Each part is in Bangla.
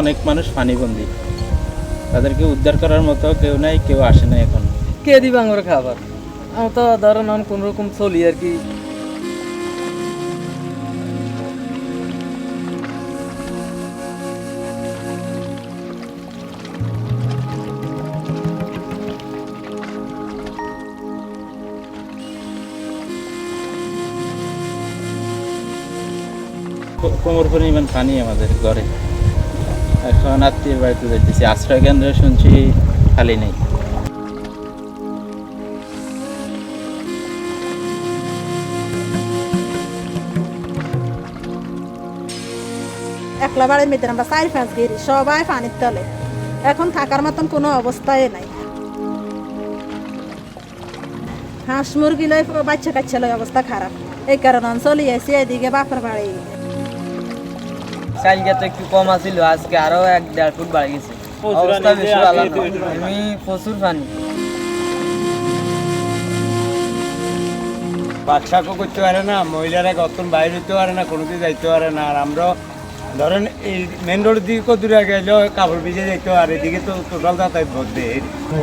অনেক মানুষ পানিবন্দি তাদেরকে উদ্ধার করার মতো কেউ নাই কেউ আসে না এখন। কে দিবে আমার খাবার? আমি তো ধরেন কোন রকম চলি আর কি। কোমর পরিমাণ পানি আমাদের ঘরে। এখন আত্মীয় বাড়িতে যাইতেছি। আশ্রয় কেন্দ্রে শুনছি খালি নেই। একলা বাড়ির মেয়েদের আমরা চার পাঁচ গেরি সবাই পানির তলে। এখন থাকার মতন কোনো অবস্থায় নাই। হাঁস মুরগি লই বাচ্চা কাচ্চা লই অবস্থা খারাপ। এই কারণে আমি চলে আসি এদিকে বাপের বাড়ি। কালকে তো একটু কম আছিল আজকে আরও এক দেড় ফুট বাড়ে গেছে। অবস্থা বেশি ভালো না। আমি প্রচুর পানি। করতে পারে না মহিলারা কতক্ষণ বাইরে হইতে পারে না কোনোদিন যাইতে পারে না। আর আমরা ধরেন এই মেন রোডের দিকে কত দূরে গেলেও কাপড় ভিজে যাইতে পারে এদিকে তো টোটাল যাতায়াত বলতে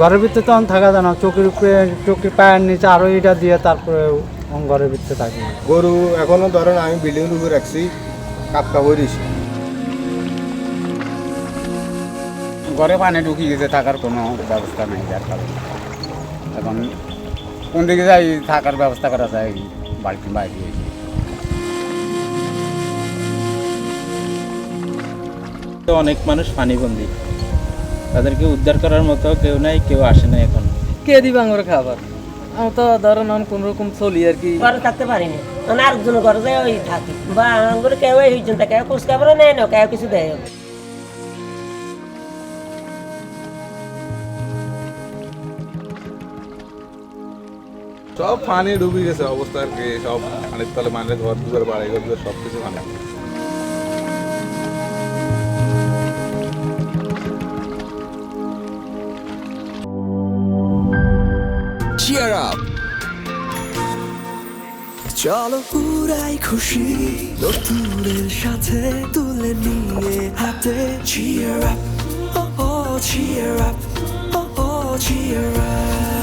ঘরের ভিতরে তখন থাকা যায় না চোখের উপরে চোখের পায়ের নিচে আরও এটা দিয়ে তারপরে ঘরের ভিতরে থাকি। গরু এখনও ধরেন আমি বিল্ডিং রুমে রাখছি কাপকা বইরিস ঘরে পানি ঢুকে গেছে থাকার কোনো ব্যবস্থা নেই যার কারণে। এখন কোন দিকে যাই থাকার ব্যবস্থা করা যায় বাড়িতে বাইরে তো অনেক মানুষ পানিবন্দি। তাদেরকে উদ্ধার করার মতো কেউ নাই কেউ আসে না এখন। কে দিবে আমার খাবার? আমি তো ধরেন আমি কোন রকম চলি আর কি। ঘরে থাকতে পারিনি। মানে আরেকজন ঘরে যাই ওই থাকি। বা আমার কেউ হইছেন তা কেউ খোঁজ খবর নেয় না কেউ কিছু দেয় সব পানি ডুবে গেছে অবস্থা আর কি সব পানির তলে মানে ঘর দুয়ার বাড়ি ঘর দুয়ার সব কিছু পানি cheer up. চলো পুরাই খুশি নতুনের সাথে তুলে নিয়ে হাতে। Cheer up oh oh cheer up oh oh cheer up